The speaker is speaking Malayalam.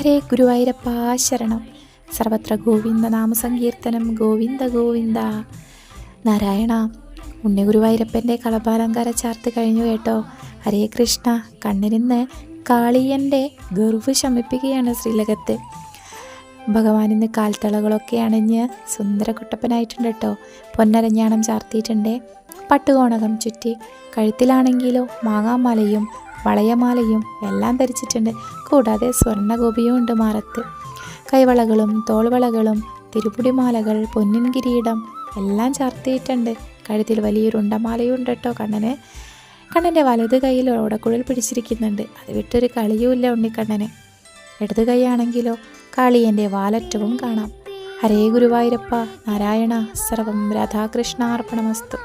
ഹരേ ഗുരുവായൂരപ്പ ശരണം. സർവത്ര ഗോവിന്ദ നാമസങ്കീർത്തനം. ഗോവിന്ദ ഗോവിന്ദ. നാരായണ ഉണ്ണി ഗുരുവായൂരപ്പന്റെ കളഭാലങ്കാര ചാർത്ത് കഴിഞ്ഞു കേട്ടോ. ഹരേ കൃഷ്ണ കണ്ണിരുന്ന് കാളിയന്റെ ഗർവ് ശമിപ്പിക്കുകയാണ് ശ്രീലകത്ത്. ഭഗവാൻ ഇന്ന് കാൽത്തളകളൊക്കെ അണിഞ്ഞ് സുന്ദരകുട്ടപ്പനായിട്ടുണ്ട് കേട്ടോ. പൊന്നരഞ്ഞാണം ചാർത്തിയിട്ടുണ്ട്. പട്ടുകോണകം ചുറ്റി കഴുത്തിലാണെങ്കിലോ മാങ്ങാമാലയും വളയമാലയും എല്ലാം ധരിച്ചിട്ടുണ്ട്. കൂടാതെ സ്വർണഗോപിയും ഉണ്ട് മാറത്ത്. കൈവളകളും തോൾവളകളും തിരുപുടിമാലകൾ പൊന്നിൻ കിരീടം എല്ലാം ചാർത്തിയിട്ടുണ്ട്. കഴുത്തിൽ വലിയൊരു ഉണ്ടമാലയും ഉണ്ട് കേട്ടോ കണ്ണന്. കണ്ണന്റെ വലത് കൈയിൽ ഓടക്കുഴൽ പിടിച്ചിരിക്കുന്നുണ്ട്. അത് വിട്ടൊരു കളിയുമില്ല ഉണ്ണിക്കണ്ണന്. ഇടത് കൈയാണെങ്കിലോ കാളിയന്റെ വാലറ്റവും കാണാം. ഹരേ ഗുരുവായൂരപ്പ നാരായണ സർവം രാധാകൃഷ്ണാർപ്പണമസ്തു